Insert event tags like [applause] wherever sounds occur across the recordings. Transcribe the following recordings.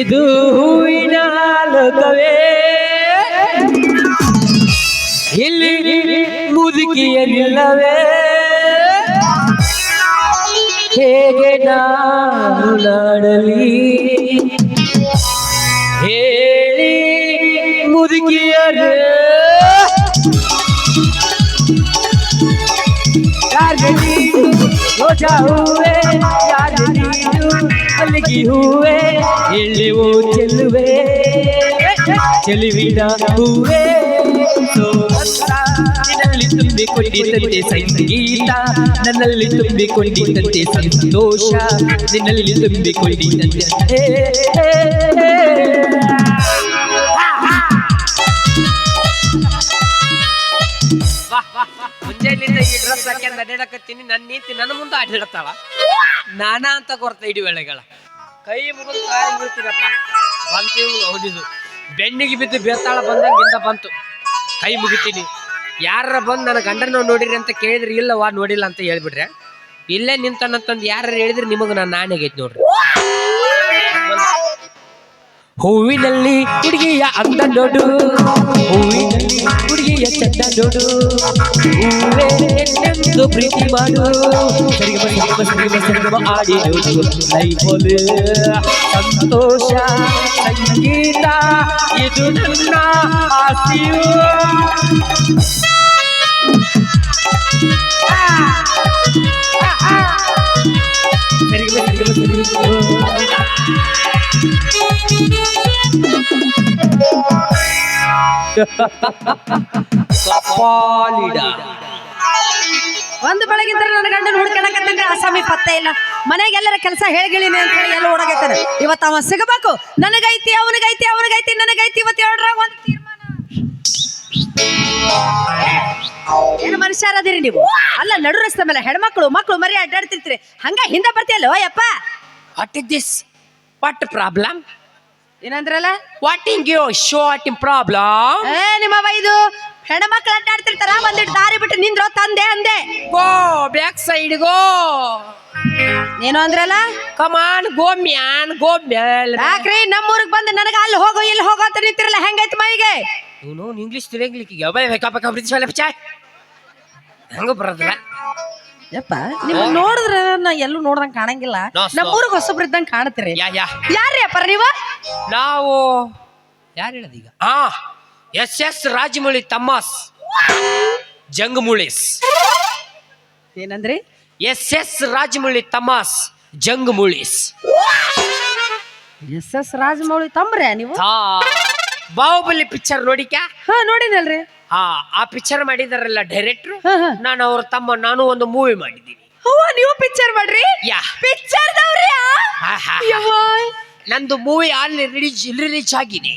ಇದು ಹೂವಿನ ಲೋಕವೇ. ಇಲ್ಲಿ ಮುದುಕಿಯಲ್ಲವೇ ಹೇಗೆ ನಾನು ನಾಡಲಿ. ಹೇಳಿ ಮುದುಕಿಯರು. ಯಾರು ನೀನು ಹೂವೆ ಯಾರು ನೀನು? ಮಲ್ಲಿಗೆ ಹೂವೆ ಎಳ್ಳೆವು ಚೆಲ್ಲುವೆ. ಚೆಲುವಿನ ಹೂವೆ ಸೋಮಂತ ತುಂಬಿಕೊಂಡಿದ್ದಂತೆ ಸಂಗೀತ. ನನ್ನಲ್ಲಿ ತುಂಬಿಕೊಂಡಿದ್ದಂತೆ ಸಂತೋಷ. ನಿನ್ನಲ್ಲಿ ತುಂಬಿಕೊಂಡಿದ್ದಂತೆ ಮುಂಜಾನೆಯಿಂದ ಈ ಡ್ರೆಸ್ ಹಾಕ್ಯಂಡ್ ಅಡ್ಡಾಡಕತ್ತೀನಿ ನನ್ನ ನೀತಿ ನನ್ನ ಮುಂದೆ ಅಡ್ಡಾಡ್ತಾಳ ನಾನಾ ಅಂತ ಕೊರತ ಇಡಿ ವೇಳೆಗಳ. ಕೈ ಮುಗಿದು ಕಾಯಿ ಮುಗಿತೀರಪ್ಪ ಬಂತು ಹೊಡಿದು ಬೆನ್ನಿಗೆ ಬಿದ್ದು ಬೇತಾಳ ಬಂದಂಗಿಂದ ಬಂತು. ಕೈ ಮುಗಿತೀನಿ. ಯಾರ ಬಂದು ನನ್ನ ಗಂಡನ ನೋಡಿರಿ ಅಂತ ಕೇಳಿದ್ರಿ ಇಲ್ಲವಾ ನೋಡಿಲ್ಲ ಅಂತ ಹೇಳ್ಬಿಟ್ರೆ. ಇಲ್ಲೇ ನಿಂತನಂತಂದು ಯಾರು ಹೇಳಿದ್ರೆ ನಿಮಗೆ ನಾನು ನಾನೆಗೈತಿ ನೋಡ್ರಿ. ಹೂವಿನಲ್ಲಿ ಹುಡುಗಿಯ ಅಂದ ನೋಡು ಹೂವಿನಲ್ಲಿ ಹುಡುಗಿಯ ಚಂದ ನೋಡು ಹೂವೇ ಎನ್ನೆಂದು ಪ್ರೀತಿ ಮಾಡು ಸರಿಗಮ ಸರಿಗಮ ಸರಿಗಮ ಸರಿಗಮ ಆಡಿ ನೋಡು ಲೈಫಲ್ಲಿ ಸಂತೋಷ ಸಂಗೀತ ಇದು ನನ್ನ ಆಸೆಯು ಸರಿಗಮ ಸರಿಗಮ ಸರಿಗಮ ಕಪಾಲಿಡ ಒಂದು ಬೆಳಗಿಂದ ನನ್ನ ಗಂಡನ ಹುಡ್ಕಣಕತ್ತಂದ್ರೆ ಆಸಾಮಿ ಪತ್ತೆ ಇಲ್ಲ. ಮನೆಗೆ ಎಲ್ಲರ ಕೆಲಸ ಹೇಳ್ಗಿಳಿನಿ ಅಂತ ಹೇಳಿ ಎಲ್ಲ ಓಡಾಗತ್ತಾನೆ ಇವತ್ತು ಅವ ಸಿಗಬೇಕು. ನನಗೈತಿ ಅವನಿಗೈತಿ ಅವನಿಗೈತಿ ನನಗೈತಿ ಇವತ್ತು ಎರಡರ ಒಂದು ತೀರ್ಮಾನ. ಏನು ಮನುಷ್ಯರದಿರಿ ನೀವು? ಅಲ್ಲ ನಡು ರಸ್ತೆ ಮೇಲೆ ಹೆಣ್ಮಕ್ಳು ಮಕ್ಕಳು ಮರಿ ಅಡ್ಡಾಡ್ತಿರ್ತೀರಿ. ಹಂಗ ಹಿಂದೆ ಬರ್ತೀಯಲ್ಲ ಯಪ್ಪ what is this what problem ಏನಂದ್ರಲ್ಲ? What ಇಂಗ್ ಯು ಶಾರ್ಟ್ ಇನ್ ಪ್ರಾಬ್ಲಮ್ ಏ ನಿಮ್ಮ ಇದು ಹೆಣ್ಮಕ್ಳು ಅಡ್ಡಾಡ್ತಿರ್ತಾರ ಒಂದಿಟ್ಟು ದಾರಿ ಬಿಟ್ಟು ನಿಂದ್ರೋ ತಂದೆ ಅಂದೆ. ಗೋ ಬ್ಯಾಕ್ ಸೈಡ್ ಗೋ ಏನು ಅಂದ್ರಲ್ಲ? ಕಮಾನ್ ಗೋ ಮ್ಯಾನ್ ಗೋ ಮ್ಯಾಲ್ ಯಾಕ್ರಿ ನಮ್ಮೂರಿಗೆ ಬಂದು ನನಗೆ ಅಲ್ಲಿ ಹೋಗೋ ಇಲ್ಲಿ ಹೋಗೋ ಅಂತ ನಿಂತಿರಲ್ಲ ಹೆಂಗೈತೆ ಮೈಗೆ? ಇವನು ಇಂಗ್ಲೀಷ್ ತಿಳಿಯಂಗ್ಲಿಕ್ಕೆ ಯಾವ ಬೇಕಾ ಬೇಕಾ ಬ್ರಿಟಿಷ್ ಮೇಲೆ ಚಾಯ್ ಹಂಗ ಬರೋದಿಲ್ಲ. ಯಪ್ಪ ನಿಮ್ ನೋಡಿದ್ರೆ ನಾ ಎಲ್ಲೂ ನೋಡ್ದಂಗ್ ಕಾಣಂಗಿಲ್ಲ. ನಾ ಸ್ವ- ನಮ್ಮೂರಿಗೆ ಹೊಸಬ್ರು ಇದ್ದಂಗ್ ಕಾಣ್ತೀರಿ ಯಾ ಯಾ. ಯಾರ್ರಿ ಅಪ್ಪ ನೀವು? ನಾವು ಯಾರು ಹೇಳೋದು ಈಗ? ಹಾ ಎಸ್ ಎಸ್ ರಾಜಮೌಳಿ ತಮ್ಮಾಸ್. ಜಂಗಮುಳಿಸ್. ಏನಂದ್ರಿ? ಎಸ್ ಎಸ್ ರಾಜಮೌಳಿ ತಮ್ಮಾಸ್ ಜಂಗಮುಳಿಸ್. ಎಸ್ ಎಸ್ ರಾಜಮೌಳಿ ತಮ್ರೆ ನೀವು? ಹಾ. ಬಾಹುಬಲಿ ಪಿಕ್ಚರ್ ನೋಡಿಕ ಹಾ ನೋಡಿನಲ್ರಿ. ಹಾ ಆ ಪಿಕ್ಚರ್ ಮಾಡಿದಾರಲ್ಲ ಡೈರೆಕ್ಟ್ರು ಹಾ ಹಾ. ನಾನು ಅವ್ರ ತಮ್ಮ ನಾನು ಒಂದು ಮೂವಿ ಮಾಡಿದ್ದೀನಿ. ಅವ್ವ ನೀವು ಪಿಕ್ಚರ್ ಮಾಡ್ರಿ? ಯಾ. ಪಿಕ್ಚರ್ ಹಾ, ಹಾ, ಹಾ. ನಂದು ಮೂವಿ ಅಲ್ಲಿ ರಿಲೀಸ್ ರಿಲೀಸ್ ಆಗಿದೆ.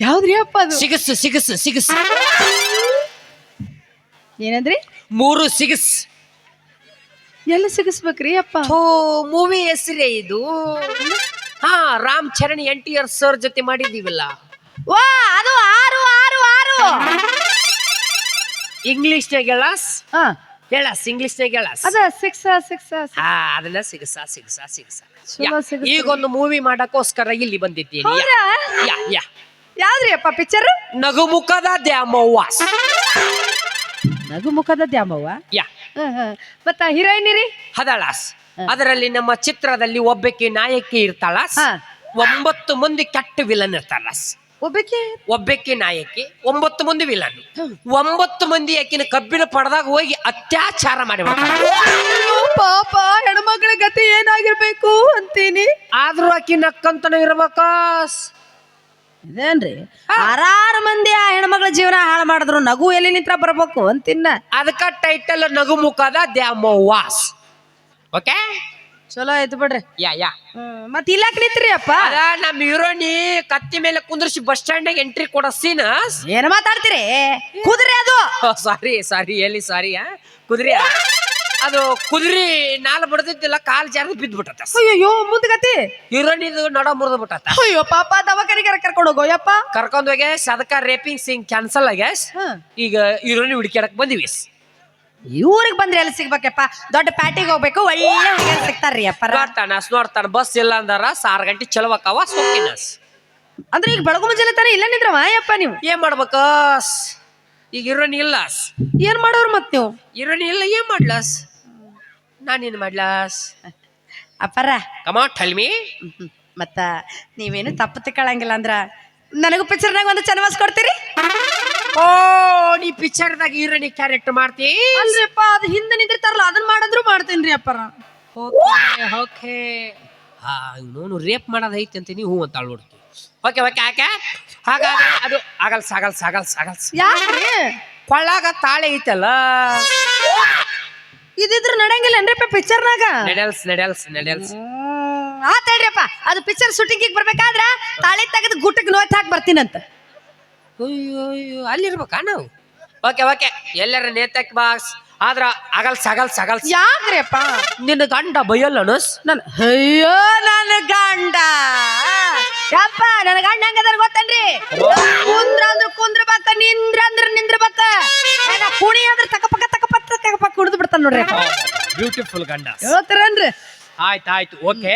ಯಾವ್ದ್ರಿ ಅಪ್ಪ ಅದು? ಸಿಗಸ್ ಸಿಗಸ್ ಸಿಗಸ್. ಏನಂದ್ರಿ? ಮೂರು ಸಿಗಸ್. ಎಲ್ಲ ಸಿಗಿಸ್ಬೇಕ್ರಿ ಅಪ್ಪ. ಓ ಮೂವಿ ಹೆಸರೇ ಇದು. ಹಾ Ram Charan N T R sir ಜೊತೆ ಮಾಡಿದೀವಲ್ಲ. ವಾ ಅದು ಆರು ಆರು ಆರು. ಇಂಗ್ಲಿಷ್ನಾಗ ಹೇಳಸ್ ಹಾ. ಹೇಳಸ್ ಇಂಗ್ಲಿಷ್ನಾಗ ಹೇಳಸ್ ಅದ ಸಿಕ್ಸ್ ಸಿಕ್ಸ್ ಹಾ ಅದನ್ನ ಸಿಗಸ ಸಿಗಸ ಸಿಗಸ. ಚಲೋ ಸಿಗಸ. ಈಗ ಒಂದು ಮೂವಿ ಮಾಡಕ್ಕೋಸ್ಕರ ಇಲ್ಲಿ ಬಂದಿದ್ದೀನಿ. ಯಾ, ಹೌದಾ? Yeah yeah. ಯಾವ್ದ್ರಿ ಅಪ್ಪ ಪಿಕ್ಚರ್ ನಗುಮುಖದ ದ್ಯಾಮವ್ವ. ನಗುಮುಖದ ದ್ಯಾಮವ್ವ? ಯಾ. ಮತ್ತ ಹೀರೋಯಿನ್ ರೀ ಹದಳಾಸ್ ಅದರಲ್ಲಿ ನಮ್ಮ ಚಿತ್ರದಲ್ಲಿ ಒಬ್ಬಕ್ಕೆ ನಾಯಕಿ ಇರ್ತಾಳ ಹಾ. ಒಂಬತ್ತು ಮಂದಿ ಕೆಟ್ಟ ವಿಲನ್ ಇರ್ತಾಳಸ್. ಒಬ್ಬಕ್ಕೆ? ಒಬ್ಬಕ್ಕೆ ನಾಯಕಿ ಒಂಬತ್ತು ಮಂದಿ ವಿಲನ್. ಒಂಬತ್ತು ಮಂದಿ ಆಕಿನ ಕಬ್ಬಿನ ಪಡೆದಾಗ ಹೋಗಿ ಅತ್ಯಾಚಾರ ಮಾಡಿ ಪಾಪ ಹೆಣ್ಮಕ್ಳ ಗತಿ ಏನಾಗಿರ್ಬೇಕು ಅಂತೀನಿ. ಆದ್ರೂ ಆಕಿ ನಕ್ಕಂತನ ಇರ್ಬೇಕಾಸ್ ಇದೇನ್ರಿ? ಆರಾರು ಮಂದಿ ಆ ಹೆಣ್ಮಕ್ಳ ಜೀವನ ಹಾಳು ಮಾಡಿದ್ರು ನಗು ಎಲ್ಲಿ ನಿಂತ್ರ ಬರ್ಬೇಕು ಅಂತಿನ್ನ. ಅದಕ್ಕ ಟೈಟಲ್ ನಗು ಮುಖದ ದ್ಯಾಮೋವಾಸ್ ಓಕೆ ಚಲೋ ಆಯ್ತು ಬಿಡ್ರಿ. ಯಾ ಯಾ. ಹ್ಮ್, ಮತ್ ಇಲ್ಲಾಕ್ ನಿಂತ್ರಿ ಅಪ್ಪ? ಅದ ನಮ್ಮ ಹೀರೋನಿ ಕತ್ತಿ ಮೇಲೆ ಕುಂದ್ರಿಸಿ ಬಸ್ ಸ್ಟ್ಯಾಂಡ್ ಎಂಟ್ರಿ ಕೊಡ ಸೀನ್? ಏನ್ ಮಾತಾಡ್ತೀರಿ? ಕುದುರೆ ಅದು. ಸಾರಿ ಸಾರಿ ಎಲ್ಲಿ ಸಾರಿ ಕುದುರೆ ಅದು ಕುದುರೆ ನಾಲ್ ಬಡ್ದಿದ್ದಿಲ್ಲ ಕಾಲ್ ಜಾರದ ಬಿದ್ದು ಬಿಟ್ಟತ ಅಯ್ಯೋ ಮುಂದ್ಗತಿ. ಹೀರೋನಿದು ನಡ ಮುರಿದು ಬಿಟ್ಟತ ಅಯ್ಯೋ ಪಾಪ ದವಾಖಾನಿಗಾರ ಕರ್ಕೊಂಡು ಹೋಗೋ ಯಪ್ಪ. ಕರ್ಕೊಂಡ್ ಹೋಗ್ಯಾಸ್ ಅದಕ್ಕ ರೇಪಿಂಗ್ ಸೀನ್ ಕ್ಯಾನ್ಸಲ್ ಆಗ್ಯಾಸ್. ಹ. ಈಗ ಹೀರೋನಿ ಹುಡುಕ್ಯಾಡಕ್ ಬಂದಿವಿ. ಇವ್ರಿಗೆ ಬಂದ್ರೆ ಎಲ್ಲಿ ಸಿಗ್ಬೇಕಪ್ಪ? ದೊಡ್ಡ ಪ್ಯಾಟಿಗೆ ಹೋಗ್ಬೇಕು ಒಳ್ಳೆ ಹುಡುಗಿಯರು ಸಿಗ್ತಾರ್ರಿ ಅಪ್ಪ ನೋಡ್ತಾನ ನೋಡ್ತಾನ ಬಸ್ ಇಲ್ಲ ಅಂದಾರ ಸಾರ್ ಗಂಟೆ ಚಲವಕ್ಕವ ಸೋಕಿನಸ್ ಅಂದ್ರೆ ಈಗ ಬೆಳಗು ಮುಂಜಾನೆ ತಾನೆ ಇಲ್ಲ ನಿಂದ್ರವ ಅಯ್ಯಪ್ಪ ನೀವು? ಏನ್ ಮಾಡ್ಬೇಕ ಈಗ ಇರೋನಿ ಇಲ್ಲಸ್ ಏನ್ ಮಾಡೋರು ಮತ್ ನೀವು? ಇರೋನಿ ಇಲ್ಲ ಏನ್ ಮಾಡ್ಲಾಸ್ ನಾನೇನ್ ಮಾಡ್ಲಾಸ್ ಅಪ್ಪರ ಕಮ ಟೆಲ್ ಮೀ. ಮತ್ತ ನೀವೇನು ತಪ್ಪು ತಿಕ್ಕಳಂಗಿಲ್ಲ ಅಂದ್ರ ನನಗೂ ಪಿಕ್ಚರ್ನಾಗ ಒಂದು ಚನ್ವಾಸ್ ಕೊಡ್ತೀರಿ ಓ ನೀ ಪಿಕ್ಚರ್ದಾಗ ಹೀರೋನಿ ಕ್ಯಾರೆಕ್ಟರ್ ಮಾಡ್ತಿ? ಅಲ್ರಿಪ್ಪ ಅದು ಹಿಂದೆ ನಿಂತಿರ್ತಾರಲ್ಲ ಅದನ್ನ ಮಾಡಿದ್ರು ಮಾಡ್ತೇನ್ರಿ ಅಪ್ಪರ. Okay okay. ಹಾ ನೋನು ರೇಪ್ ಮಾಡೋದು ಐತಿ ಅಂತೀನಿ ಹ್ಞೂ ಅಂತ ಅಳ್ಬಿಡ್ತು. ಓಕೆ ಓಕೆ ಆಕೆ? ಹಾಗಾದ್ರೆ ಅದು ಆಗಲ್ಸ್ ಆಗಲ್ಸ್ ಆಗಲ್ಸ್ ಆಗಲ್ಸ್ ಯಾಕ್ರಿ? ಕೊಳ್ಳಾಗ ತಾಳೆ ಐತಲ್ಲ? ಇದಿದ್ರ ನಡೆಯಂಗಿಲ್ಲ ಏನ್ರಿಪ್ಪ ಪಿಕ್ಚರ್ನಾಗ ನೆಡೆಲ್ಸ್ ನಡೆಲ್ಸ್ ನೆಡೆಲ್ಸ್. ಆತ್ ಹೇಳ್ರಿಪ್ಪ ಅದು ಪಿಕ್ಚರ್ ಶೂಟಿಂಗಿಗೆ ಬರ್ಬೇಕಾದ್ರ ತಾಳಿ ತೆಗೆದು ಗುಟ್ಟಕ್ಕೆ ನೋಯ್ತು ಹಾಕಿ ಬರ್ತೀನಂತ. ಅಯ್ಯೋ ಅಯ್ಯೋ ಅಲ್ಲಿರ್ಬೇಕಾ ನಾವು? ಓಕೆ ಓಕೆ ಎಲ್ಲರ ನೇತಕ್ ಬಾಸ್ ಆದ್ರ ಅಗಲ್ ಸಗಲ್ ಸಗಲ್ ಯಾಕ್ರಿಯಪ್ಪ ನಿನ್ನ ಗಂಡ ಬೈಯಲ್ಲ ಅನಸ್ ನನ್ ಅಯ್ಯೋ ನನ್ನ ಗಂಡ. ಯಪ್ಪ ನನ್ನ ಗಂಡ ಹಂಗದಾರ ಗೊತ್ತನ್ರಿ? ಕುಂದ್ರ ಅಂದ್ರ ಕುಂದ್ರಬೇಕ ನಿಂದ್ರ ಅಂದ್ರ ನಿಂದ್ರಬೇಕ ಏನ ಕುಣಿ ಅಂದ್ರ ತಕಪಕ್ಕ ತಕಪಕ್ಕ ತಕಪಕ್ಕ ಕುಡಿದು ಬಿಡ್ತಾನ ನೋಡ್ರಿ ಬ್ಯೂಟಿಫುಲ್ ಗಂಡ. ಹೇಳ್ತಾರನ್ರಿ? ಆಯ್ತು ಆಯ್ತು. ಓಕೆ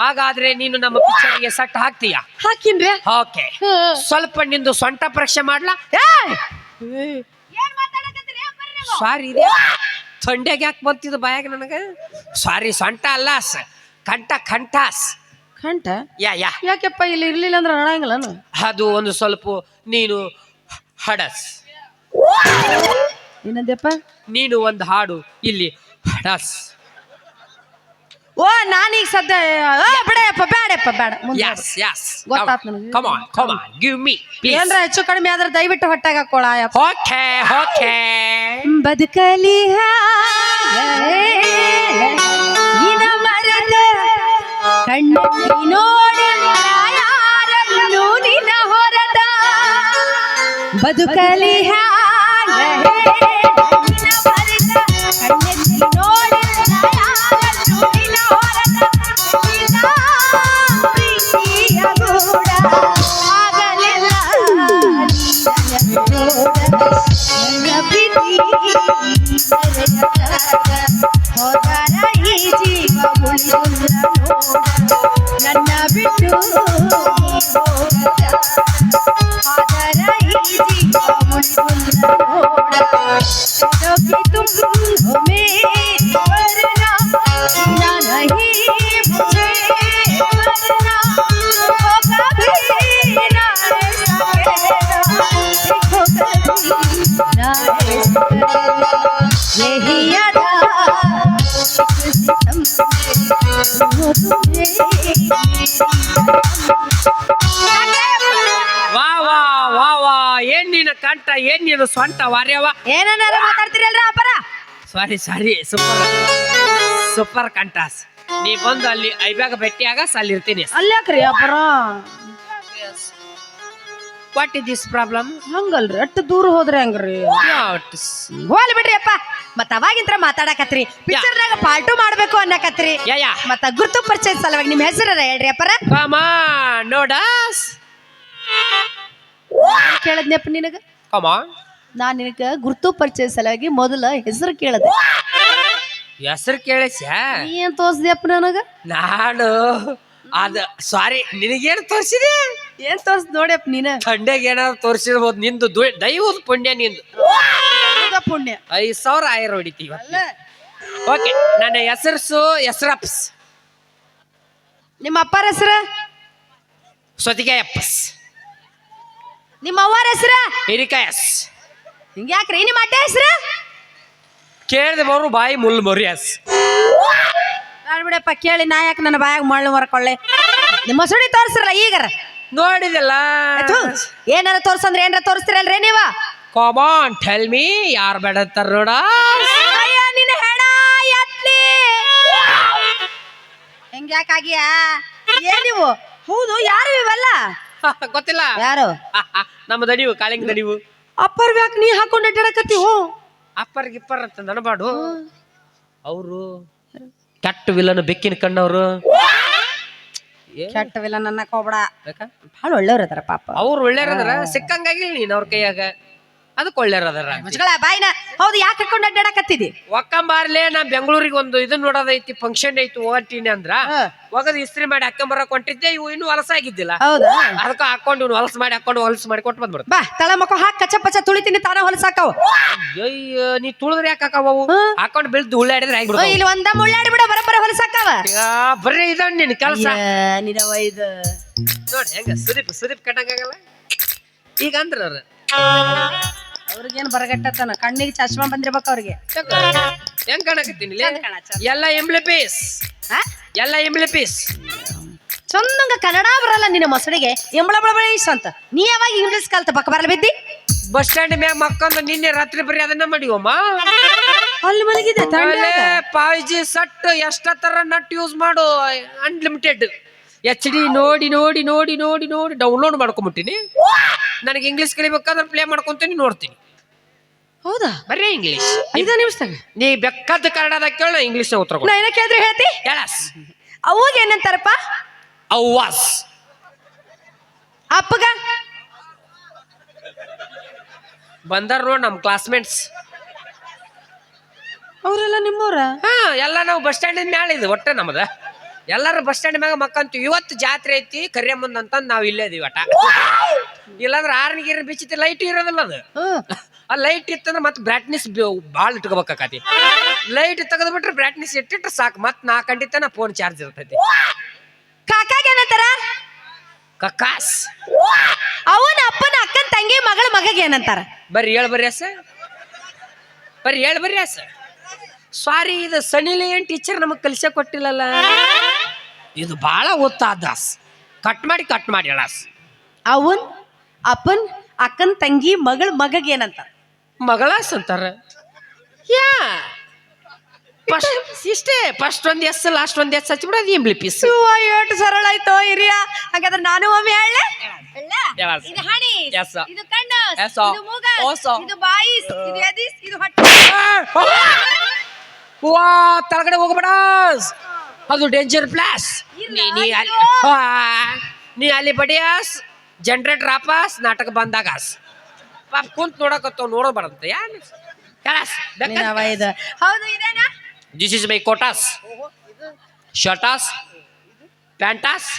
ಹಾಗಾದ್ರೆ ನೀನು ನಮ್ಮ ಪಿಕ್ಚರ್ಗೆ ಸಟ್ ಹಾಕ್ತೀಯ? ಹಾಕಿನ್ರಿ. ಓಕೆ ಸ್ವಲ್ಪ ನಿಂದು ಸೊಂಟ ಪರೀಕ್ಷೆ ಮಾಡ್ಲಾ? ಸಾರಿ ಇದೆ ಥಂಡ್ಯಾಗ ಯಾಕೆ ಬಂತಿದ್ದು ಬಾಯಾಗ ನನಗೆ? ಸಾರಿ ಸೊಂಟ ಅಲ್ಲ ಸ ಕಂಠ ಕಂಠಾಸ್. ಕಂಠ? ಯಾ ಯಾ. ಯಾಕೆಪ್ಪ ಇಲ್ಲಿ ಇರ್ಲಿಲ್ಲ ಅಂದ್ರೆ ಹಣಂಗಲ್ಲ ಅದು ಒಂದು ಸ್ವಲ್ಪ ನೀನು ಹಡಸ್. ಏನಂದ್ಯಪ್ಪ? ನೀನು ಒಂದು ಹಾಡು. ಇಲ್ಲಿ ಹಡಸ್. ಓ ನಾನೀಗ ಸದ್ಯ ಬಿಡಪ್ಪ ಬೇಡಪ್ಪ ಬೇಡ. ಯಸ್ ಯಸ್ ಗೊತ್ತಾತ್ ನನಗೆ. Come on come on give me ಏನ್ರ ಹೆಚ್ಚು ಕಡಿಮೆ ಆದ್ರೆ ದಯವಿಟ್ಟು ಹೊಟ್ಟೆಗೆ ಹಾಕೋಳ ಓಕೆ ಓಕೆ ಬದುಕಲಿ ನಿನ ಮರದ ಕಣ್ಣಲ್ಲಿ ನೋಡಿಲ್ಲ ಯಾರನ್ನು ನಿನ ಹೊರದ? ಬದುಕಲಿ ನಿನ ಬಿಟ್ಟು ಏನ್ ನೀನು ಸ್ವಂತ ವಾರ್ಯವ? ಏನನ್ನಾರ ಮಾತಾಡ್ತೀರಲ್ರ ಅಪ್ಪರ ಸಾರಿ ಸಾರಿ ಸೂಪರ್ ಸೂಪರ್ ಕಂಟಾಸ್ ನೀ ಬಂದು ಅಲ್ಲಿ ಐಬ್ಯಾಗ ಭೇಟಿಯಾಗ ಅಲ್ಲಿ ಇರ್ತೀನಿ ಅಲ್ಯಾಕ್ರಿ ಅಪ್ಪರ ವಾಟ್ ಇಸ್ ದಿಸ್ ಪ್ರಾಬ್ಲಮ್ ಹಂಗಲ್ರಿ ಅಷ್ಟು ದೂರ ಹೋದ್ರೆ ಹೆಂಗ್ರಿ? ಹೋಗ್ಲಿ ಬಿಡ್ರಿ ಅಪ್ಪ. ಮತ್ತ ಅವಾಗಿಂತ್ರ ಮಾತಾಡಕತ್ರಿ. ಪಿಕ್ಚರ್ನಾಗ ಪಾರ್ಟು ಮಾಡ್ಬೇಕು ಅನ್ನಕತ್ರಿ. ಯಾ ಯಾ ಮತ್ತ ಗುರ್ತು ಪರಿಚಯ ಸಲುವಾಗಿ ನಿಮ್ಮ ಹೆಸರ ಹೇಳ್ರಿ ಅಪ್ಪರ ಕಮಾ ನೋಡಸ್. ಕೇಳದ್ನಪ್ಪ ನಿನಗ? ಕಮ ನಾನ್ ನಿನಗ ಗುರ್ತು ಪರಿಚಯ ಸಲುವಾಗಿ ಮೊದಲ ಹೆಸರು ಕೇಳದೆ. ಹೆಸರು ಕೇಳಿಸ್ಯಾ? ನೀ ಏನ್ ತೋರ್ಸ್ದ್ಯಪ್ಪ ನನಗ? ನಾನು ಅದ ಸಾರಿ ನಿನಗೇನು ತೋರಿಸಿದೆ? ಏನ್ ತೋರ್ಸ್ ನೋಡ್ಯಪ್ಪ ನೀನ? ಥಂಡ್ಯಾಗ ಏನಾದ್ರು ತೋರಿಸಿರ್ಬೋದು ನಿಂದು ದು- ದೈವದ ಪುಣ್ಯ ನಿಂದು. ಹೌದಾ ಪುಣ್ಯ. ಐದು ಸಾವಿರ ಆಯರ್ ಹೊಡಿತೀವಿ ಅಲ್ಲ. ಓಕೆ ನನ್ನ ಹೆಸರ್ಸು ಹೆಸರಪ್ಸ್. ನಿಮ್ಮ ಅಪ್ಪಾರ ಹೆಸರ? ಸೊತಿಗೆ ಅಪ್ಪಸ್ ನಿಮ್ಮ ಅವ್ವಾರ ಹೆಸರ? ಹಿರಿಕಾಯಸ್. ಹಿಂಗ್ಯಾಕ್ರಿ? ನಿಮ್ಮ ಅಡ್ಡ ಹೆಸರ? ಕೇಳಿದೆ ಬರು ಬಾಯಿ ಮುಲ್ ಮೊರಿಯಸ್ ಬಿಡಪ್ಪ ಕೇಳಿ ನಾ ಯಾಕೆ ನನ್ನ ಬಾಯಾಗ ಮಳ್ಳು ಮರ್ಕೊಳ್ಳೆ ನಿಮ್ಮ ಸುಡಿ ತೋರ್ಸ್ರಲ್ಲ ಈಗರ? ನೋಡಿದಲ್ಲ. ಥು, ಏನಾರ ತೋರ್ಸಂದ್ರೆ ಏನಾರ ತೋರಿಸ್ತಿರಲ್ರಿ ನೀವ? ಕಾಮಾನ್ ಟೆಲ್ ಮೀ ಯಾರು ಬೇಡ ನೋಡ. ಅಯ್ಯ ನಿನ್ನ ಹೆಣ ಎತ್ತಿ. ಹೆಂಗ್ಯಾಕಾಗಿಯಾ ನೀವು? ಹೌದು ಯಾರು ಇವೆಲ್ಲ? [laughs] ಗೊತ್ತಿಲ್ಲ? ಯಾರು? [laughs] ನಮ್ಮ ದಡಿವು ಕಾಳಿಂಗ್ ದಡಿವು ಅಪ್ಪರ್ ಬ್ಯಾಕ್ ನೀ ಹಾಕೊಂಡು ಹೋ. ಅಪ್ಪರ್ ಗಿಪ್ಪರ್ ಅಂತ ನನಬಾಡು ಅವರು ಕೆಟ್ಟ ವಿಲನ್ ಬೆಕ್ಕಿನ ಕಣ್ಣವರು. ಕೆಟ್ಟವಿಲ್ಲ ನನ್ನ ಹೋಗ್ಬೇಡ ಭಾಳ ಒಳ್ಳೆಯವ್ರ ಅದಾರ ಪಾಪ. ಅವ್ರು ಒಳ್ಳೆಯವ್ರ ಸಿಕ್ಕಂಗಾಗಿಲ್ಲ ನೀನು ಅವ್ರ ಕೈಯಾಗ. ಅದಕ್ಕೆ ಒಳ್ಳೆಯವ್ರ ಬಾಯ್ನ ಹೌದು ಯಾಕೆ ಕರ್ಕೊಂಡು ಅಡ್ಡಾಡಕತ್ತಿದಿ? ಒಕ್ಕಂಬಾರ್ಲೆ ನಾ ಬೆಂಗಳೂರಿಗೆ ಒಂದು ಇದು ನೋಡೋದೈತಿ ಫಂಕ್ಷನ್ ಐತಿ ಹೋಗಟ್ಟಿನಿ ಅಂದ್ರ. ಒಗದ್ ಇಸ್ತ್ರಿ ಮಾಡಿ ಹಾಕೊಂಬರಕ್ ಕೊಟ್ಟಿದ್ದೆ ಇವು ಇನ್ನೂ ಹೊಲಸ ಆಗಿದ್ದಿಲ್ಲ. ಹೌದಾ? ಅದಕ್ಕ ಹಾಕೊಂಡು ಇವ್ನು ಹೊಲಸು ಮಾಡಿ ಹಾಕೊಂಡು ಹೊಲಸು ಮಾಡಿ ಕೊಟ್ಟು ಬಂದ್ಬಿಡ್ತು. ಬಾ ತಳ ಮಕ್ಕ ಹಾಕಿ ಕಚ್ಚ ಪಚ್ಚ ತುಳಿತೀನಿ ತಾನ ಹೊಲಸಾಕವು ಅಯ್ಯೋ ನೀ ತುಳಿದ್ರೆ ಯಾಕೆ ಹಾಕವು. ಹಾಕೊಂಡು ಬೆಳ್ದು ಉಳ್ಳಾಡಿದ್ರೆ ಆಗಿಬಿಡ್ತಾವ ಇಲ್ಲಿ ಒಂದ ಮುಳ್ಳಾಡಿ ಬಿಡ ಬರಬ್ಬರ ಹೊಲಸಾಕವ ಬರ್ರಿ ಇದನ್ ನಿನ್ ಕೆಲಸ. ನಿನವ ಇದು. ನೋಡಿ ಹೆಂಗ ಸುದೀಪ್ ಸುದೀಪ್ ಕಟ್ಟಂಗಾಗಲ್ಲ ಈಗ ಅಂದ್ರ ಅವ್ರ ಅವ್ರಿಗೇನ್ ಬರಗಟ್ಟತನ ಕಣ್ಣಿಗೆ ಚಶ್ಮಾ ಬಂದಿರ್ಬೇಕು ಅವ್ರಿಗೆ. ಹೆಂಗ್ ಕಾಣಕತ್ತೀನಿ ಚಂದ. ಎಲ್ಲ ಎಂಬ್ಲಿ ಪೀಸ್. ಆ? ಎಲ್ಲ ಎಂಬ್ಲಿ ಪೀಸ್. ಚಂದಂಗ ಕನ್ನಡ ಬರಲ್ಲ ನಿನ್ನ ಮೊಸಳಿಗೆ ಎಂಬಳ ಬಳ ಅಂತ. ನೀ ಯಾವಾಗ ಇಂಗ್ಲಿಷ್ ಕಲ್ತ ಪಕ್ಕ ಬರಲ್ಲ ಬಿದ್ದಿ? ಬಸ್ ಸ್ಟ್ಯಾಂಡ್ ಮ್ಯಾಗ ಮಕ್ಕಂದು ನಿನ್ನೆ ರಾತ್ರಿ ಬರೀ ಅದನ್ನ ಮಾಡಿವಮ್ಮ. ಅಲ್ಲಿ ಮಲಗಿದೆ ತಾಳೆ ಪಾಯ್ಜಿ ಸಟ್ ಎಷ್ಟ ತರ ನಟ್ ಯೂಸ್ ಮಾಡು ಅನ್ಲಿಮಿಟೆಡ್ ಎಚ್ ಡಿ ನೋಡಿ ನೋಡಿ ನೋಡಿ ನೋಡಿ ನೋಡಿ ಡೌನ್ಲೋಡ್ ಮಾಡ್ಕೊಂಬಿಟ್ಟಿನಿ. ನನಗೆ ಇಂಗ್ಲೀಷ್ ಕಲಿಬೇಕಾದ್ರೆ ಪ್ಲೇ ಮಾಡ್ಕೊಂತೀನಿ ನೋಡ್ತೀನಿ. ಹೌದಾ? ಬರೀ ಇಂಗ್ಲೀಷ್ ಐದು ನಿಮಿಷದಾಗ? ನೀ ಬೆಕ್ಕದ ಕನ್ನಡದಾಗ ಕೇಳ ಇಂಗ್ಲೀಷ್ ಉತ್ತರ ಕೊಡು ನಾನು ಏನ ಕೇಳಿದ್ರೆ ಹೇಳ್ತಿ? ಹೇಳಸ್ ಅವಾಗ ಏನಂತಾರಪ್ಪ? ಅವ್ವಾಸ್. ಅಪ್ಪಗ? ಬಂದಾರ ನೋಡ್ ನಮ್ಮ ಕ್ಲಾಸ್ಮೇಟ್ಸ್ ಅವರೆಲ್ಲ ನಿಮ್ಮವ್ರ? ಹಾ ಎಲ್ಲ ನಾವು ಬಸ್ ಸ್ಟ್ಯಾಂಡ್ ಮ್ಯಾಲ ಇದು ಒಟ್ಟೆ ನಮ್ಮದ ಎಲ್ಲಾರು ಬಸ್ ಸ್ಟ್ಯಾಂಡ್ ಮ್ಯಾಗ ಮಕ್ಕಂತು ಇವತ್ತು ಜಾತ್ರೆ ಐತಿ ಕರಿಯ ಅಂತಂದ್ ನಾವ್ ಇಲ್ಲೇ ಇದೀವಿ ಅಟ ಇಲ್ಲಾಂದ್ರೆ ಆರ್ನ ಗೀರ್ನ ಬಿಚ್ಚಿತಿ ಲೈಟ್ ಇರೋದಿಲ್ಲ ಅದು. ಆ ಲೈಟ್ ಇತ್ತಂದ್ರೆ ಮತ್ತೆ ಬ್ರೈಟ್ನೆಸ್ ಭಾಳ ಇಟ್ಕೋಬೇಕಾಕತಿ. ಲೈಟ್ ತೆಗೆದ್ಬಿಟ್ರೆ ಬ್ರಾಟ್ನಿಸ್ ಇಟ್ಟಿಟ್ರೆ ಸಾಕು. ಮತ್ತೆ ನಾಲ್ಕು ಗಂಟೆ ನಾ ಫೋನ್ ಚಾರ್ಜ್ ಇರ್ತೈತಿ. ಕಾಕಾಗ ಏನಂತಾರ? ಕಕ್ಕಾಸ್ ಅವನ ಅಪ್ಪನ ಅಕ್ಕನ ತಂಗಿ ಮಗಳ ಮಗಗೆ ಏನಂತಾರ? ಬರ್ರಿ ಹೇಳ ಬರ್ರಿ ಅಸ. ಬರ್ರಿ ಹೇಳ ಬರ್ರಿ ಅಸ. ಸಾರಿ ಇದು ಸನಿಲಿ ಏನ್ ಟೀಚರ್ ನಮಗ್ ಕಲಿಸ ಕೊಟ್ಟಿಲ್ಲಲ್ಲ. ಇದು ಭಾಳ ಒತ್ತಾದ ಕಟ್ ಮಾಡಿ ಕಟ್ ಮಾಡಿ ಹೇಳಾಸ್. ಅವನ್ ಅಪ್ಪನ್ ಅಕ್ಕನ್ ತಂಗಿ ಮಗಳ ಮಗಗ್ ಏನಂತ ಮಗಳಾಸ್ ಅಂತಾರ. ಯಾ? ಫಸ್ಟ್ ಇಷ್ಟೇ ಫಸ್ಟ್ ಒಂದ್ ಎಸ್ ಲಾಸ್ಟ್ ಒಂದ್ ಎಸ್ ಹಚ್ಬಿಡೋದು ಇಂಬ್ಲಿ ಪೀಸ್. ಎಷ್ಟು ಸರಳ ಆಯ್ತು ಹಿರಿಯ? ಹಾಗಾದ್ರೆ ನಾನು ಒಮ್ಮೆ ಹೇಳ ಹೇಳಸ್. ಇದು ಹಣಿ Yes. ಇದು ಕಣ್ಣು Yes. ಇದು ಮೂಗ Yes. ಇದು ಬಾಯಿ ಇದು ಎದಿಸ್. ಇದು ಹೊಟ್ಟೆ. ವಾ ತಳಗಡೆ ಹೋಗ್ಬೇಡ ಅದು ಡೇಂಜರ್ ಪ್ಲಾಸ್ ನೀ ನೀ ಅಲ್ಲಿ ಆ, ನೀ ಅಲ್ಲಿ ಬಡಿಯಾಸ್ ಜನರೇಟರ್ ಆಪಾಸ್ ನಾಟಕ ಬಂದಾಗಾಸ್ ಪಾಪ ಕುಂತ್ ನೋಡಕತ್ತವ್ ನೋಡಬಾರ್ದಂತ ಯಾನ್ ಕಲಾಸ್ ನಿನ್ನವ ಇದು ಹೌದು ಇದೇನಾ ದಿಸ್ ಇಸ್ ಮೈ ಕೋಟಾಸ್ ಶರ್ಟಾಸ್ ಪ್ಯಾಂಟಾಸ್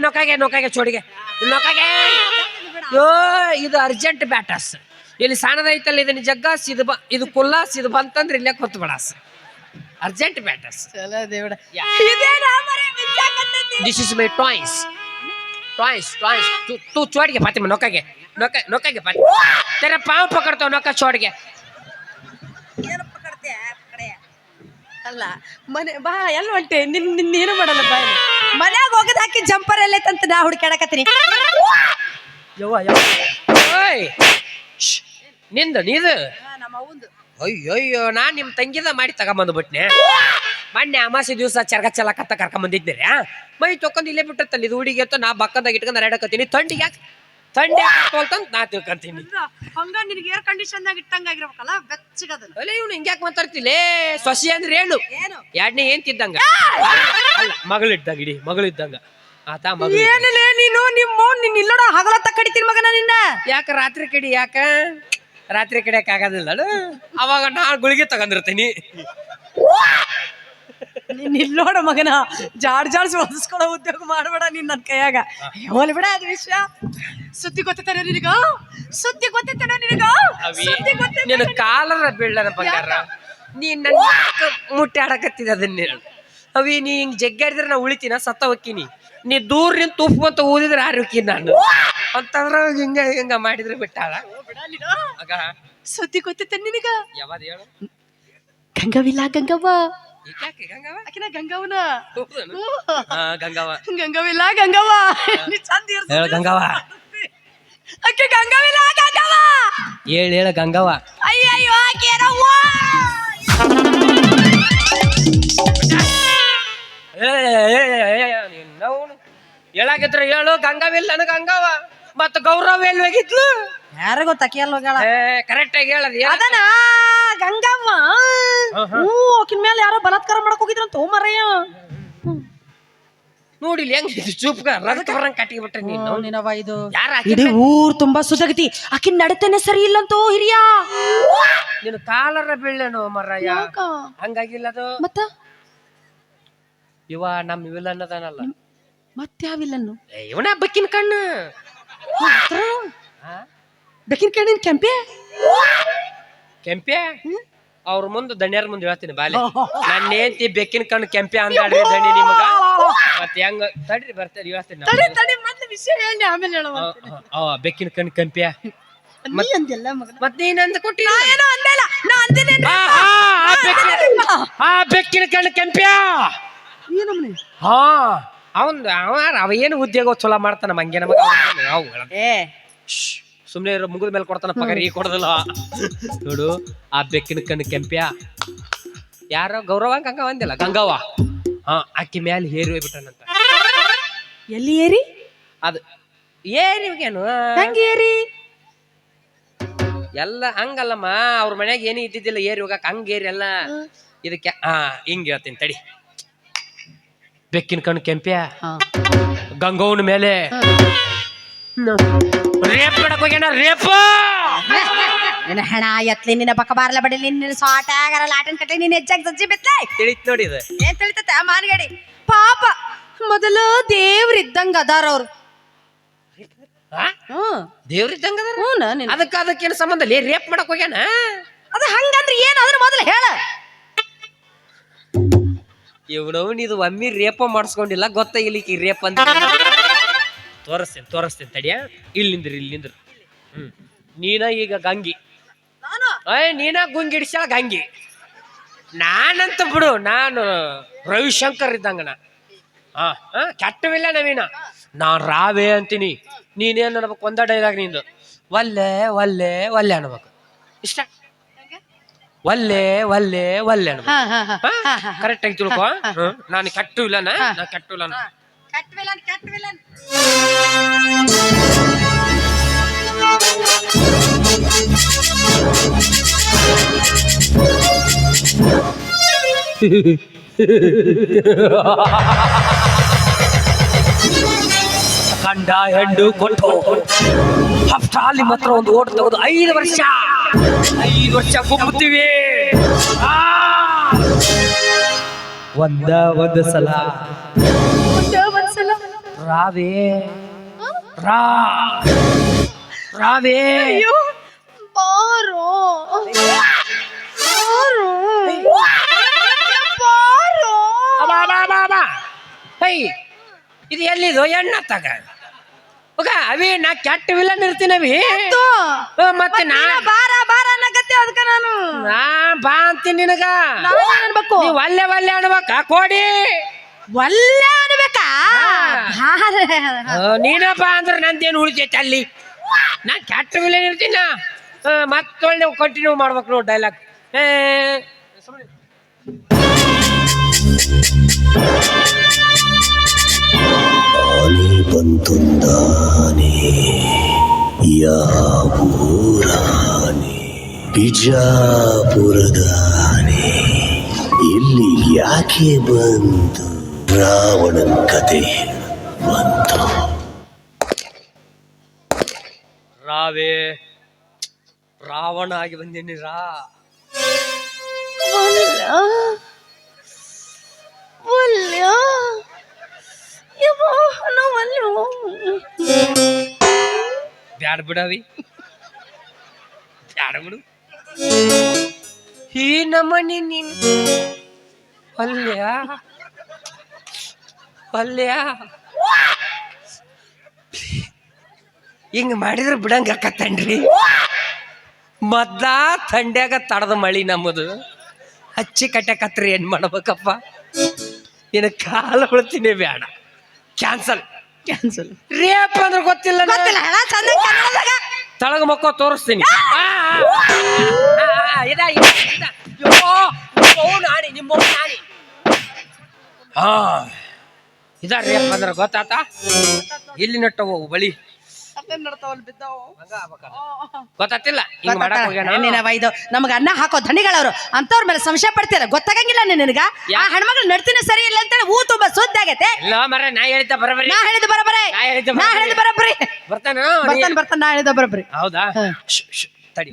ನೊಕ್ಕಾಗೆ ನೊಕ್ಕಾಗೆ ಚೋಡಿಗೆ ನೊಕ್ಕಾಗೆ ಯೋ ಇದು ಅರ್ಜೆಂಟ್ ಬ್ಯಾಟಾಸ್ ಇಲ್ಲಿ ಸಣ್ಣದೈತಲ್ಲ ಇದನ್ನ ಜಗ್ಗ ಸಿದ್ ಬ ಇದು ಕುಲ್ಲ ಸಿದ್ ಬಂತಂದ್ರೆ ಇಲ್ಲೇ ಕೊತ್ತು ಬಿಡಾಸ. Urgent matters this is my toys toys toys ತು ತು ಚೋಡ್ಗೆ ಪಾತಿಮ ನೊಕ್ಕಗೆ. ನೊಕ್ಕ ನೊಕ್ಕಗೆ ಪಾತಿ. ತೆರೆ ಪಾವ ಪಕಡ್ತಾವ ನೊಕ್ಕ ಚೋಡ್ಗೆ. ಏನು ಪಕಡ್ತೀಯ? ಪಕಡೆಯ ಅಲ್ಲ ಮನೆ ಬಾ ಎಲ್ಲ ಹೊಂಟೆ. ನಿನ್ ನಿನ್ ಏನು ಮಾಡಲ್ಲ ಬಾ ಮನ್ಯಾಗ ಹೋಗದ ಹಾಕಿ ಜಂಪರ್ ಎಲ್ಲೈತಂತ ನಾ ಹುಡುಕಾಡಕತ್ತೀನಿ ಯವ್ವ ಯವ್ವ. ಓಯ್. ನಿಂದು ನೀದು? ನಮ್ಮ ಅವಂದು ಅಯ್ಯಯ್ಯೋ ನಾನ್ ನಿಮ್ಮ ತಂಗಿದ ಮಾಡಿ ತಗೊಂಬಂದ್ಬಿಟ್ನೆ. ಮೊನ್ನೆ ಅಮಾಸೆ ದಿವಸ ಚರ್ಗ ಚಲಕತ್ತ ಕರ್ಕೊಂಬಂದಿದ್ದೀರಿ ಮೈ ತೊಕೊಂಡ್ ಇಲ್ಲೇ ಬಿಟ್ಟಿರ್ತಲ್ಲ ಇದು ಹುಡುಗಿ ಅಂತ ನಾ ಬಕ್ಕದಾಗ ಇಟ್ಕೊಂಡು ಹರಡಕತ್ತೀನಿ ಥಂಡಿ ಯಾಕೆ? ಯಾಕೆ ಅಂತ ನಾ ತಿಳ್ಕೊಂತೀನಿ. ಹಂಗ ನಿನಗೆ ಏರ್ ಕಂಡೀಷನ್ ಇಟ್ಟಂಗ ಆಗಿರ್ಬೇಕಲ್ಲ ಬೆಚ್ಚಗದಲ್ಲ ಅಲ್ಲ ಇವ್ನು ಹಿಂಗ್ಯಾಕೆ ಮಾತಾಡ್ತಿಲೇ ಸೊಸಿ ಅಂದ್ರೆ ಏನು? ಎರಡನೇ ಏನ್ ತಿದ್ದಂಗ ಅಲ್ಲ ಮಗಳಿದ್ದಂಗ ಇಡಿ ಮಗಳಿದ್ದಂಗ. ಆತ ಮಗಳು ಏನಿಲ್ಲ ನೀನು ನಿಮ್ಮ ನಿನ್ನ ಇಲ್ಲಡ ಹಗಲತ್ತ ಕಡಿತೀನಿ ಮಗನ ನಿನ್ನ? ಯಾಕ ರಾತ್ರಿ ಕಡಿ ಯಾಕ? ರಾತ್ರಿ ಕಡಿಯಕ್ ಆಗೋದಿಲ್ಲ ಅವಾಗ ನಾನು ಗುಳಿಗೆ ತಗೊಂಡಿರ್ತೀನಿ. ಇಲ್ಲಿ ನೋಡ ಮಗನ ಜಾಡ್ ಜಾಡ್ ಒದಿಸ್ಕೊಳೋ ಉದ್ಯೋಗ ಮಾಡಬೇಡ ನೀನ್ ನನ್ನ ಕೈಯಾಗ. ಹೋಲ್ ಬಿಡ ಅದು ವಿಷಯ. ಸುದ್ದಿ ಗೊತ್ತೈತೇನೋ ನಿನಗ? ಸುದ್ದಿ ಗೊತ್ತೈತೇನೋ ನಿನಗ? ಸುದ್ದಿ ನಿನ್ನ ಕಾಲರ ಬೀಳನ ಬಂಗಾರ. ನೀನ್ ನನ್ನ ಯಾಕ ಮುಟ್ಟಿ ಆಡಕತ್ತಿದ ಅದನ್ನ ಅವಿ ನೀ ಹಿಂಗ್ ಜಗ್ಗಾಡಿದ್ರೆ ನಾ ಉಳಿತೀನ? ಸತ್ತ ಹೊಕ್ಕಿನಿ. ನೀ ದೂರ ನಿಂತ ತುಪ್ಪ ಅಂತ ಊದಿದ್ರೆ ಆರೋಗ್ಯ ನಾನು? ಅಂತಂದ್ರ ಹಿಂಗ ಹಿಂಗ ಮಾಡಿದ್ರೆ ಬಿಟ್ಟಾಳ. ಆಗ ಸುದ್ದಿ ಗೊತ್ತೈತೆ ನಿನಗ? ಯಾವಾಗ ಹೇಳು? ಗಂಗವಿಲ್ಲ ಗಂಗವ್ವ. ಈಕ್ಯಾಕೆ ಗಂಗವ್ವ? ಆಕಿನ ಗಂಗವ್ವನ. ಹೌದನು? ಹಾ ಗಂಗವ ಗಂಗವಿಲ್ಲ ಗಂಗವ್ವ. ನೀ ಚಂದ ಇರ್ಸ. ಹೇಳ ಗಂಗವ ಆಕೆ ಗಂಗವಿಲ್ಲ ಗಂಗವ್ವ. ಹೇಳ ಹೇಳ ಗಂಗವ ಅಯ್ಯಯ್ಯೋ ಆಕೆ ಏನವ್ವ? ಹೇಳಾಗಿದ್ರ ಹೇಳು ಗಂಗವಿಲ್ಲ ನನಗ ಗಂಗಾವ. ಮತ್ತ ಗೌರವ ಎಲ್ಲಿ ಹೋಗಿದ್ಲು ಯಾರ ಗೊತ್ತಾಕಿ ಅಲ್ಲಿ ಹೋಗ್ಯಾಳ ಕರೆಕ್ಟ್ ಆಗಿ ಹೇಳದ್ ಹೇಳ. ಅದನ? ಗಂಗವ್ವ? ಹ್ಞೂ ಆಕಿನ ಮೇಲೆ ಯಾರೋ ಬಲಾತ್ಕಾರ ಮಾಡಕ್ ಹೋಗಿದ್ರಂತ ಮರಯ್ಯ. ನೋಡಿಲ್ಲ ಹೆಂಗ್ ಚೂಪ್ಗ ರದಕ್ಕೆ ಬರಂಗ್ ಕಟ್ಟಿಗೆ ಬಿಟ್ರೆ ನೀನು? ನಿನವ ಇದು ಇಡೀ ಊರ್ ತುಂಬಾ ಸುಜಗತಿ. ಆಕಿನ್ ನಡತೆನೆ ಸರಿ ಇಲ್ಲಂತೋ ಹಿರಿಯ. ನಿನ್ನ ಕಾಲರ ಬೀಳ್ಳೆನೋ ಮರಯ್ಯ. ಹಂಗಾಗಿಲ್ಲ ಅದು ಮತ್ತ? ಇವ ನಮ್ ವಿಲನ್ ಅದಾನಲ್ಲ ಯಾವ ಏ, ಇವನ ಬಕ್ಕಿನ ಕಣ್ಣು. ಆ? ಬೆಕ್ಕಿನ ಕಣ್ಣಿನ ಕೆಂಪೆ? ಕೆಂಪೆ? ಅವ್ರ ಮುಂದೆ ದಣ್ಯಾರ ಮುಂದೆ ಹೇಳ್ತೀನಿ ಬಾಲೆ. ನನ್ನ ಹೆಂಡತಿ ಬೆಕ್ಕಿನ ಕಣ್ಣು ಕೆಂಪೆ ಅಂದಾಡ್ರಿ ದಣಿ ನಿಮಗ. ಮತ್ತೆ ಹೆಂಗ ತಡ್ರಿ ಬರ್ತಾರೆ ಹೇಳ್ತೀನಿ. ತಡಿ ತಡಿ ಮತ್ತೆ ವಿಷಯ ಹೇಳಿ ಆಮೇಲೆ ಹೇಳುವ ಆ, ಆ, ಆ, ಬೆಕ್ಕಿನ ಕಣ್ಣು ಕೆಂಪೆ. ನೀ ಅಂದಿಲ್ಲ ಮಗನ? ಮತ್ ನೀನ್ ಅಂದ ಕೊಟ್ಟಿ ನಾ ಏನೋ ಅಂದಿಲ್ಲ ನಾ ಅಂದಿಲ್ಲ ಆ ಬೆಕ್ಕಿನ ಕಣ್ಣು ಕೆಂಪ್ಯ ಹಾ ಅವನ್ ಅವ ಅವ ಏನು ಉದ್ಯೋಗ ಚಲೋ ಮಾಡ್ತಾನೆ ಮಂಗೆ ನಮಗ ಏ. ಸುಮ್ನೆ ಇರೋ ಮುಗಿದ ಮೇಲೆ ಕೊಡ್ತಾನ ಪಗಾರ ಈ ಕೊಡದಲ್ಲ. ನೋಡು ಆ ಬೆಕ್ಕಿನ ಕಣ್ಣು ಕೆಂಪ್ಯ. ಯಾರೋ ಗೌರವ ಗಂಗ ಒಂದಿಲ್ಲ ಗಂಗವ್ವ. ಹಾ ಆಕಿ ಮ್ಯಾಲೆ ಹೇರಿ ಹೋಗ್ಬಿಟ್ಟನಂತ. ಎಲ್ಲಿ ಏರಿ? ಅದು ಏರಿಗೇನು ಹೆಂಗ ಏರಿ? ಎಲ್ಲ ಹಂಗಲ್ಲಮ್ಮ ಅವ್ರ ಮನ್ಯಾಗ ಏನು ಇದ್ದಿದ್ದಿಲ್ಲ ಏರಿ ಹೋಗಕ್ ಹಂಗೇರಿ ಎಲ್ಲ ಇದಕ್ಕೆ ಹಾ ಹಿಂಗ್ ಹೇಳ್ತೀನಿ ತಡಿ. ಬೆಕ್ಕಿನ ಕಣ್ಣು ಕೆಂಪ್ಯ? ಗಂಗವ್ವನ ಮೇಲೆ? ರೇಪ್ ಮಾಡಕ್ ಹೋಗ್ಯಾನ ರೇಪ್! ನಿನ್ನ ಹೆಣ ಎತ್ಲಿ ನಿನ್ನ ಬಕ ಬಾರ್ಲ ಬಡಿಲಿ ನಿನ್ನ ಸಾಟ ಆಗರ ಲಾಟನ್ ಕಟ್ಲಿ ನಿನ್ನ ಹೆಚ್ಚಾಗಿ ಸಜ್ಜಿ ಬಿತ್ಲೆ? ತಿಳಿತ್ ನೋಡಿ ಇದು. ಏನ್ ತಿಳಿತತೆ ಆ ಮಾನಗಡಿ ಪಾಪ ಮೊದಲು ದೇವ್ರ ಇದ್ದಂಗ ಅದಾರ ಅವ್ರು. ಹ್ಮ್ ಅದಾರ? ಹ್ಞೂ ಅದಕ್ಕೆ ಅದಕ್ಕ ಅದಕ್ಕೇನು ಸಂಬಂಧ ಲೇ ರೇಪ್ ಮಾಡಕ್ ಹೋಗ್ಯಾನ? ಅದು ಹಂಗಂದ್ರೆ ಏನು ಅದ್ರ ಮೊದಲು ಹೇಳ. ಇವನವನ್ ಇದು ಒಮ್ಮಿ ರೇಪ ಮಾಡಿಸ್ಕೊಂಡಿಲ್ಲ ಗೊತ್ತಾಗಿಲ್ಲ ಈಕಿ ರೇಪ್ ಅಂತ? ತೋರಿಸ್ತೇನೆ ತೋರಿಸ್ತೇನೆ ತಡಿಯ. ಇಲ್ಲಿಂದ್ರಿ ಇಲ್ಲಿಂದ್ರ ಹ್ಮ್. ನೀನ ಈಗ ಗಂಗಿ. ನಾನು? ಅಯ್ಯ ನೀನ ಗುಂಗಿಡಿಸ ಗಂಗಿ. ನಾನಂತ ಬಿಡು ನಾನು ರವಿಶಂಕರ್ ಇದ್ದಂಗನ. ಹಾ ಹಾ ಕೆಟ್ಟವಿಲ್ಲ ನವೀನ. ನಾನು ರಾವೆ ಅಂತೀನಿ. ನೀನೇನು ಅನ್ಬೇಕು ಒಂದ ಡೈಲಾಗ್ ನಿಂದು. ಒಲ್ಲೆ ಒಲ್ಲೆ ಒಲ್ಲೆ ಅನ್ಬೇಕು. ಇಷ್ಟ? ಒಲ್ಲೆ ಒಲ್ಲೆ ಒಲ್ಲೆ ಅನ್ಬೇಕು ಹಾ ಹಾ ಹಾ ಹಾ ಹಾ ಕರೆಕ್ಟ್ ಆಗಿ ತಿಳ್ಕೊ ಹ್ಮ್. ನಾನು ಕಟ್ಟು ಇಲ್ಲನ ನಾ ಕಟ್ಟು ಇಲ್ಲ ಕಟ್ ಕಂಡ ಹೆಂಡು ಕೊಟ್ಟು. ಅಲ್ಲಿ ಮಾತ್ರ ಒಂದು ಓಟ್ ತಗೋದು ಐದು ವರ್ಷ. ಐದು ವರ್ಷ ಕುಂಬುತ್ತೀವಿ. ಒಂದ ಒಂದ ಸಲ. ರಾವೇ. ರಾ. ರಾವೇ. ಇದು ಎಲ್ಲಿದು? ಎಣ್ಣ ತಗ. ಹೋಗ ಅವಿ ನಾ ಕೆಟ್ಟ ವಿಲನ್ ಇರ್ತೀನಿ ಅವಿ. ಮತ್ತೆ ನಾ ಬಾರ ಬಾರ ಅನ್ನಕತ್ತೆ ಅದಕ್ಕ ನಾನು. ನಾ ಬಾ ಅಂತೀನಿ ನಿನಗ. ನಾನು ಅನ್ಬೇಕು? ನೀವ್ ಒಲ್ಲೆ ಒಲ್ಲೆ ಅನ್ಬೇಕ ಕೋಡಿ. ಒಲ್ಲೆ ಅನ್ಬೇಕಾ? ಬಾರೆ. ಆ, ನೀನ ಬಾ ಅಂದ್ರೆ ನಂದೇನು ಉಳಿತೈತೆ ಅಲ್ಲಿ? ನಾ ಕೆಟ್ಟ ವಿಲನ್ ಇರ್ತೀನ ಮತ್ತೊಳ್ಳೆ ಕಂಟಿನ್ಯೂ ಮಾಡ್ಬೇಕು ನೋಡು ಡೈಲಾಗ್ ಏ ಬಂತೊಂದಾನೆ ಯಾವೂರಾನೆ. ಬಿಜಾಪುರದಾನೆ. ಇಲ್ಲಿ ಯಾಕೆ ಬಂತು ರಾವಣನ ಕತೆ ಬಂತು? ರಾವೇ ರಾವಣ ಆಗಿ ಬಂದೀನಿ ರಾ. ಒಳ್ಳೆ. ಬ್ಯಾಡ ಬಿಡವಿ ಬ್ಯಾಡ ಬಿಡು. ಈ ನಮ್ಮನೆ ನೀನ್ ಪಲ್ಯ ಪಲ್ಯ ಹಿಂಗ ಮಾಡಿದ್ರೆ ಬಿಡಂಗ ಕತ್ತಣ್ರಿ ಮದ್ದ ಥಂಡ್ಯಾಗ ತಡದ ಮಳಿ ನಮ್ಮದು. ಹಚ್ಚಿ ಕಟ್ಟಾಕತ್ರಿ ಏನ್ ಮಾಡ್ಬೇಕಪ್ಪ? ನಿನ್ನ ಕಾಲ ಹೊಳ್ತೀನಿ ಬೇಡ ಕ್ಯಾನ್ಸಲ್ ಕ್ಯಾನ್ಸಲ್ ರೇಪ್ ಅಂದ್ರೆ ಗೊತ್ತಿಲ್ಲ. ಗೊತ್ತಿಲ್ಲ ಅಣ್ಣ ಚಂದ ಕನ್ನಡದಾಗ ತಳಗ ಮಕ್ಕ ತೋರಿಸ್ತೀನಿ. ಆ, ಆ, ಇದ, ಇದ, ಇದ. ಯಪ್ಪೋ, ನಿಮ್ಮವ್ವ ನಾಣಿ, ನಿಮ್ಮವ್ವ ನಾಣಿ. ಹಾ ಇದ ರೇಪ್ ಅಂದ್ರೆ ಗೊತ್ತಾತ? ಇಲ್ಲಿ ನಟ್ಟವು ಬಳಿ. ನಡ್ತಾವಲ್ ಬಿದ್ದಾವು? ಗೊತ್ತಾತಿಲ್ಲ ಹಿಂಗ್ ಮಾಡಕ್ ಹೋಗ್ಯಾನ? ನಿನ್ನ ಇದು ನಮಗ ಅನ್ನ ಹಾಕೋ ಧನಿಗಳವರು. ಅಂತವ್ರ ಮೇಲೆ ಸಂಶಯ ಪಡ್ತೀರ ಗೊತ್ತಾಗಂಗಿಲ್ಲ ನಿನಗ? ಆ ಹೆಣ್ಮಗಳು ನಡ್ತೀನಿ ಸರಿ ಇಲ್ಲ ಅಂತೇಳಿ ಹೂ ತುಂಬಾ ಸುದ್ದಿ ಆಗೈತೆ. ಇಲ್ಲ ಮರ ನಾ ಹೇಳಿದ್ದ ಬರಬರಿ ನಾ ಹೇಳಿದ ಬರಬರೇ ನಾ ಹೇಳಿದ್ದು ನಾ ಹೇಳಿದ ಬರಬರಿ ಬರ್ತಾನ? ಬರ್ತಾನ ಬರ್ತಾನ ನಾ ಹೇಳಿದ ಬರಬರಿ ಹೌದಾ? ತಡಿ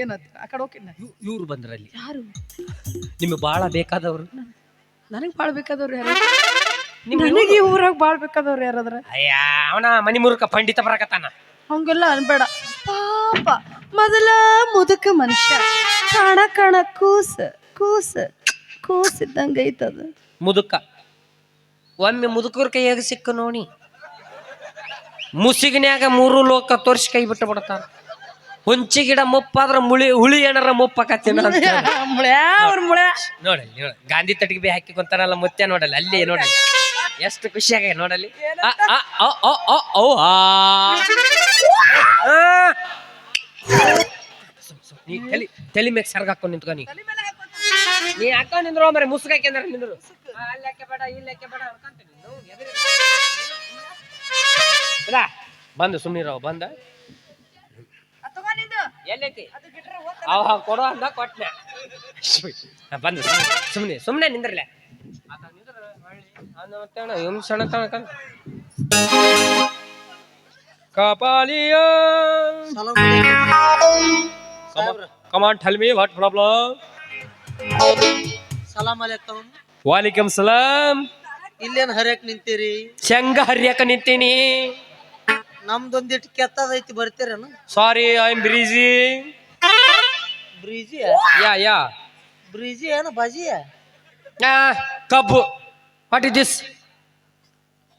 ಏನತ್ ಆ ಕಡೆ ಹೋಗಿನ ಇವ್ರು ಬಂದ್ರಲ್ಲಿ. ಯಾರು? ನಿಮ್ಗೆ ಬಾಳ ಬೇಕಾದವ್ರು. ನನಗೆ ಬಾಳ ಬೇಕಾದವ್ರು ಯಾರು? ನನಗೆ ಈ ಊರಾಗ ಬಾಳ್ ಬೇಕಾದವ್ರು ಯಾರಾದ್ರ? ಅಯ್ಯ ಅವನ ಮನಿ ಮುರುಕ ಪಂಡಿತ ಬರಕತ್ತಾನ. ಹಂಗೆಲ್ಲ ಅನ್ಬೇಡ. ಪಾಪ ಮೊದಲ ಮುದುಕ ಮನುಷ್ಯ. ಕಾಣ ಕಾಣ ಕೂಸ ಕೂಸ ಕೂಸ ಇದ್ದಂಗ ಐತದ. ಮುದುಕ. ಒಮ್ಮೆ ಮುದುಕರ ಕೈಯಾಗ ಸಿಕ್ಕ ನೋಡಿ. ಮುಸಿಗಿನ್ಯಾಗ ಮೂರು ಲೋಕ ತೋರಿಸಿ ಕೈ ಬಿಟ್ಟು ಬಿಡ್ತಾರ. ಹುಂಚಿ ಗಿಡ ಮುಪ್ಪಾದ್ರ ಮುಳಿ ಹುಳಿ ಏನಾರ ಮುಪ್ಪಕತ್ತಿನ ಮುಳ್ಯಾ ಅವ್ರ ಮುಳ್ಯಾ. ನೋಡಲ್ಲಿ ನೋಡ. ಗಾಂಧಿ ತಟ್ಟಿಗೆ ಬಿ ಹಾಕಿ ಕುಂತಾರಲ್ಲ ಮುತ್ತೆ ನೋಡಲ್ಲ ಅಲ್ಲಿ ನೋಡಲ್ಲಿ. ಎಷ್ಟು ಖುಷಿಯಾಗ ನೋಡಲ್ಲಿ ಅ, ಅ, ಅ, ಅ, ಅ, ಆ. ಆ. ಸುಮ್, ಸುಮ್, ನೀ ತಲಿ ತಲಿ ಮೇಲೆ ಸರ್ಗ ಹಾಕೊಂಡ್ ನಿಂತ್ಕೊ ನೀ. ನೀ ನಿಂದ್ರೋ ನಿಂದ್ರು ಮರೆ ಮುಸುಕ್ ಹಾಕ್ಯಂದ್ರ ನಿಂದ್ರು ಆ, ಅಲ್ಲಿ ಹಾಕ್ಯ ಬೇಡ ಇಲ್ಲಿ ಹಾಕ್ಯ ಬೇಡ ಇಲ್ಲ, ಬಂದು ಸುಮ್ಮನಿರವ ಬಂದ. ಎಲ್ಲೈತಿ? ಅವ ಕೊಡೋ ಅಂತ ಕೊಟ್ನೆ. ಹಾ, ಬಂದು ಸುಮ್ಮನೆ ಸುಮ್ಮನೆ ನಿಂದ್ರಲೆ. ಕಪಾಲಿಯ come on tell me what problem ಸಲಾಮ್ ಅಲೈಕಮ್ ವಾಲಿಕಮ್ ಸಲಾಮ್ ಇಲ್ಲೇನ್ ಹರಿಯಕ್ ನಿಂತೀರಿ ಶಂಗ ಹರಿಯಕ ನಿಂತೀನಿ ನಮ್ದೊಂದಿಟ್ಟು ಕೆತ್ತದೈತಿ ಬರ್ತೀರೇನು ಸಾರಿ ಐ ಆಮ್ ಬ್ರೀಜಿ ಬ್ರಿಜಿ ಯಾ ಯಾ ಬ್ರಿಜಿ ಏನು ಬಾಜಿ ಕಬ್ಬು ವಾಟ್ ಇಸ್ ದಿಸ್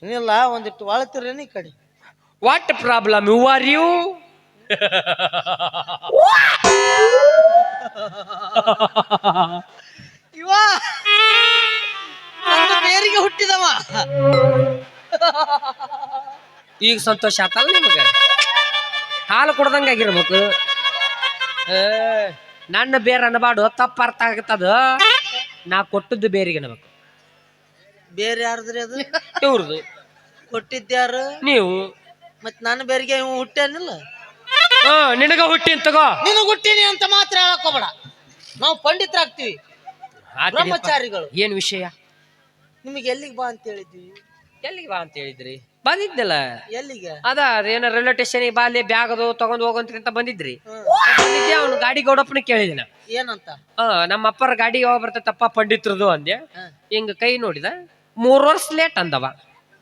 ಏನಿಲ್ಲ ಒಂದಿಟ್ಟು ವಾಳ್ತೀರೇನು ಈ ಕಡೆ. What problem you are you ಇವ ಒಂದು ಬೇರಿಗೆ ಹುಟ್ಟಿದವ. [laughs] ಈಗ ಸಂತೋಷ ಆತಲ್ಲ ನಿಮಗೆ? ಹಾಲು ಕುಡ್ದಂಗ ಆಗಿರ್ಬೇಕು. ನನ್ನ ಬೇರೆ ಅನ್ನಬಾಡು ತಪ್ಪ ಅರ್ಥ ಆಗತ್ತದ. ನಾ ಕೊಟ್ಟದ್ದು ಬೇರಿಗೆ ಅನ್ಬೇಕು. ಬೇರೆ ಯಾರದ್ರಿ ಅದು? ಇವ್ರದ್ದು ಕೊಟ್ಟಿದ್ಯಾರು ನೀವು. ಮತ್ ನಾನು ಬೇರೆಗೆ ಹುಟ್ಟೇನಿಲ್ಲ? ಹಾ ನಿನಗ ಹುಟ್ಟಿನ್ ತಗೋ. ನೀನು ಹುಟ್ಟಿನಿ ಅಂತ ಮಾತ್ರ ಹೇಳಕೋಬೇಡ ನಾವು ಪಂಡಿತರಾಗ್ತೀವಿ. ಬ್ರಹ್ಮಚಾರಿಗಳು. ಏನ್ ವಿಷಯ? ನಿಮಗೆ ಎಲ್ಲಿಗೆ ಬಾ ಅಂತ ಹೇಳಿದ್ವಿ? ಎಲ್ಲಿಗೆ ಬಾ ಅಂತ ಹೇಳಿದ್ರಿ? ಬಂದಿದ್ದಲ್ಲ ಎಲ್ಲಿಗೆ? ಅದ ಅದೇನ ರೈಲ್ವೆ ಸ್ಟೇಷನ್ ಬಾ ಅಲ್ಲಿ ಬ್ಯಾಗ್ ಅದು ತಗೊಂಡ್ ಹೋಗಂತ್ರಿ ಅಂತ ಬಂದಿದ್ರಿ. ಹ್ಮ್. ಬಂದಿದ್ದೆ ಅವ್ನು? ಗಾಡಿ ಗೌಡಪ್ಪನ ಕೇಳಿದಿನ ಏನಂತ? ಹ ನಮ್ಮ ಅಪ್ಪರ ಗಾಡಿ ಯಾವಾಗ ಬರ್ತೈತಪ್ಪ ಪಂಡಿತ್ರದು ಅಂದೆ. ಹ. ಹಿಂಗ ಕೈ ನೋಡಿದ? ಮೂರ್ ವರ್ಷ ಲೇಟ್ ಅಂದವ.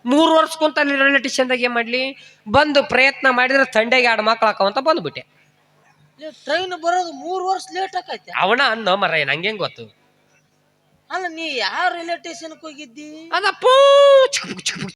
ಮೂರು ವರ್ಷ ಕುಂತ ಅಲ್ಲಿ ರೈಲ್ವೆ ಸ್ಟೇಷನ್ದಾಗ ಏನ್ ಮಾಡ್ಲಿ? ಬಂದು ಪ್ರಯತ್ನ ಮಾಡಿದ್ರೆ ತಂಡೆಗೆ ಎರಡು ಮಕ್ಳು ಹಾಕವಂತ ಬಂದ್ಬಿಟ್ಟೆ. ಟ್ರೈನ್ ಬರೋದು ಮೂರು ವರ್ಷ ಲೇಟ್ ಆಕೈತೆ. ಅವನ ಅನ್ನೋ ಮರ ನಂಗೆ ಗೊತ್ತು? ಅಲ್ಲ ನೀ ಯಾವ ರಿಲೇಟೇಷನ್ಗೆ ಹೋಗಿದ್ದಿ? ಅದ ಪೂ